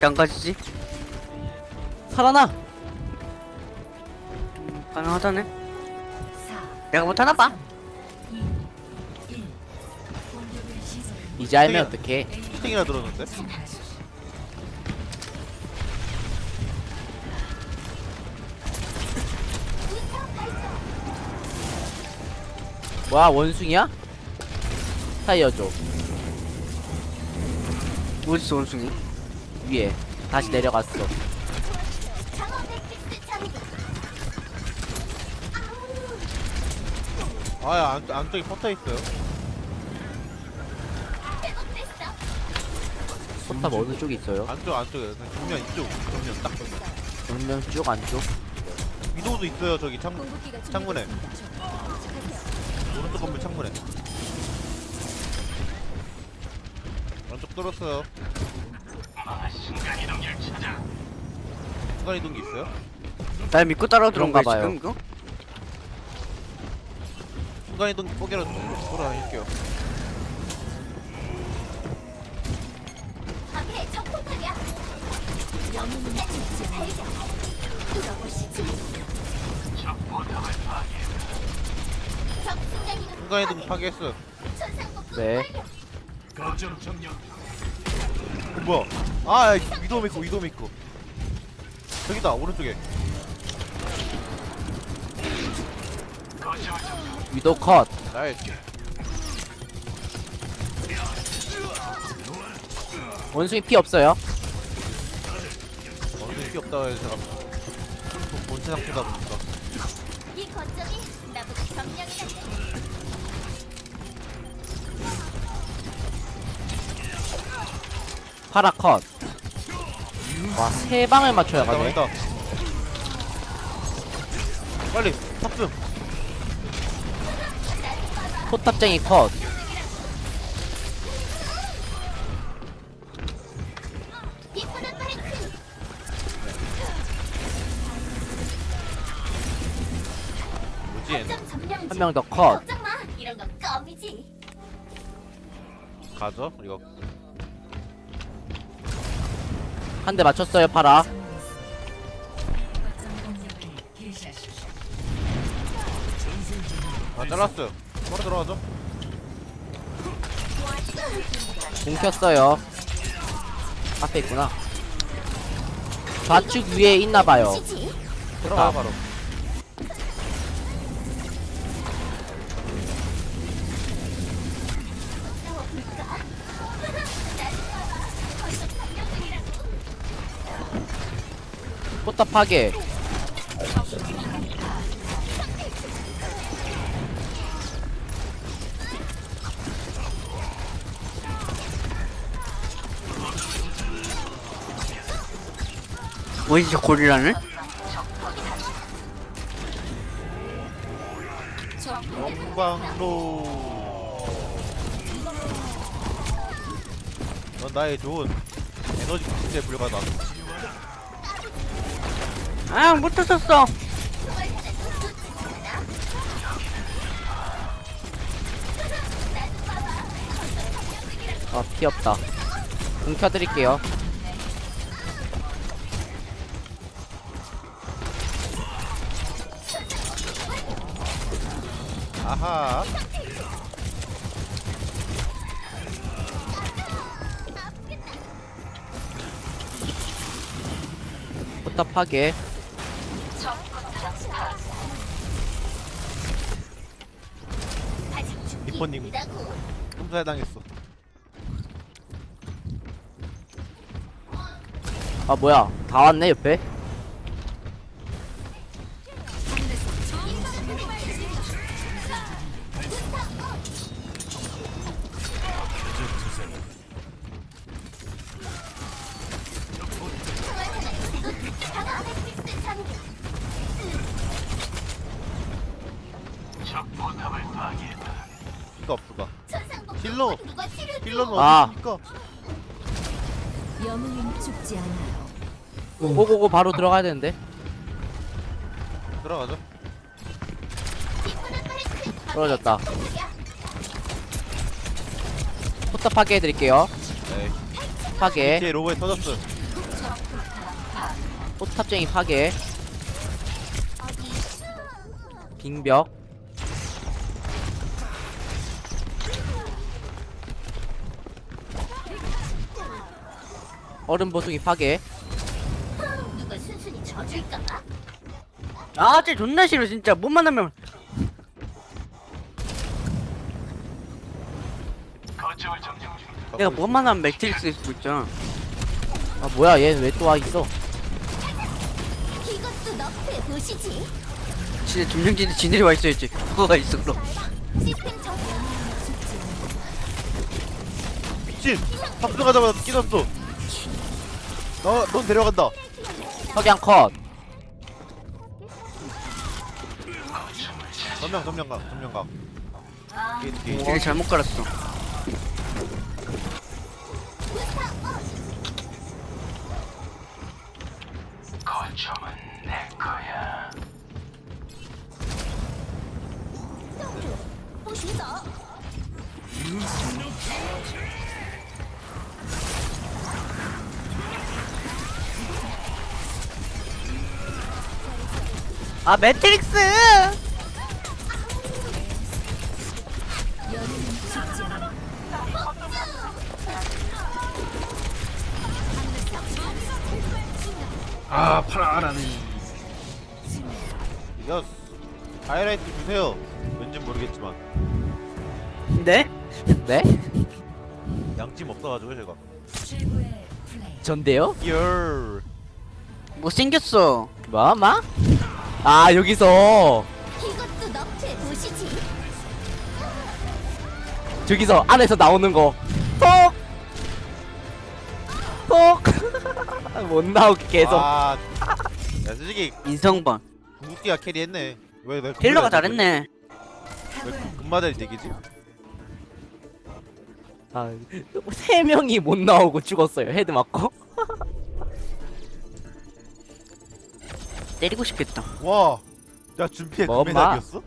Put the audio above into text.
안 가지지? 살아나! 음, 가능하다네. 내가 못하나 봐. 이제 알면 어떡해 스팅이나 들었는데? 와 원숭이야? 살려줘 어딨어 원숭이? 위에 다시 내려갔어. 아야 안, 안쪽에 퍼터 있어요. 포탑 어느 쪽에 있어요? 안쪽 안쪽에. 그냥 정면 이쪽. 정면 딱 정면. 정면 쭉 안쪽? 위도우도 있어요 저기 창, 창문에. 오른쪽 건물 창문에. 왼쪽 뚫었어요 순간 이동기 있어요? 날 믿고 따라 들어온 거야 그런가 지금 이거? 순간 이동기 포개로 돌아다닐게요. 순간 이동 파괴했어요. 네. 어, 뭐야? 아, 위도 믿고, 위도 믿고. 저기다, 오른쪽에. 위도 컷 나이스. 원숭이 피 없어요 어느 게 없다고 해서 제가 본- 본체 상태다 보니까. 이 거점이 나보다 점령이 낫네. 파라 컷 와 세 방을 맞춰야 가네 있다. 빨리, 탑승. 포탑쟁이 컷. 뭐지, 얘는? 거점 점령 중. 한명 더 컷 걱정 마. 이런 건 껌이지. 가죠? 이거. 한 대 맞췄어요 파라 아, 잘랐어요. 바로 들어가죠? 공 켰어요 앞에 있구나 좌측 위에 있나봐요. 들어가, 바로. 포탑 파괴 뭐지 저 고리라는? 영광로. 넌 나의 좋은 에너지 부스에 불과하다. 아못 찾았어. 아 피 없다 공 켜드릴게요 아하. 포탑 파괴 리퍼님 흠사에 당했어. 아 뭐야. 다 왔네 옆에 러. 누가 치료 힐러는 아. 어디입니까? 영웅은 죽지 않아요. 오고고 바로 들어가야 되는데 들어가죠. 떨어졌다 포탑 파괴 해드릴게요 네. 파괴 이제 로고에 터졌어. 포탑쟁이 파괴 빙벽 얼음 보송이 파괴 누가 순순히 져줄까봐. 아, 쟤 존나 싫어, 진짜. 못 만나면. 내가 못 만나면 매트릭스 쓰고 있잖아. 아 뭐야 얘는 왜 또 와 있어. 진짜 점령진에 지들이 와 있어야지. 그거가 있어, 그럼. 미친 탑승하자마자 끼졌어 너넌 데려간다. 석양 컷. 전명 전명각 전명각 뒤에 뒤에 쟤네 잘못 깔았어. 아, 매트릭스! 아 파라라니 이거 하이라이트 주세요 왠지 모르겠지만 네? 네? 양심 없어가지고 제가 전데요? 열 못생겼어. 뭐? 마? 아 여기서 이것도. 저기서 안에서 나오는 거 톡! 톡! 못 나오게 계속 아, 야 솔직히 인성번. 궁극기가 캐리했네 왜 내가 힐러가 잘했네. 왜 금마달이 되기지? 아, 세 명이 못 나오고 죽었어요 헤드 맞고 때리고 싶겠다. 와, 야 준비해 뭐, 금메달이었어?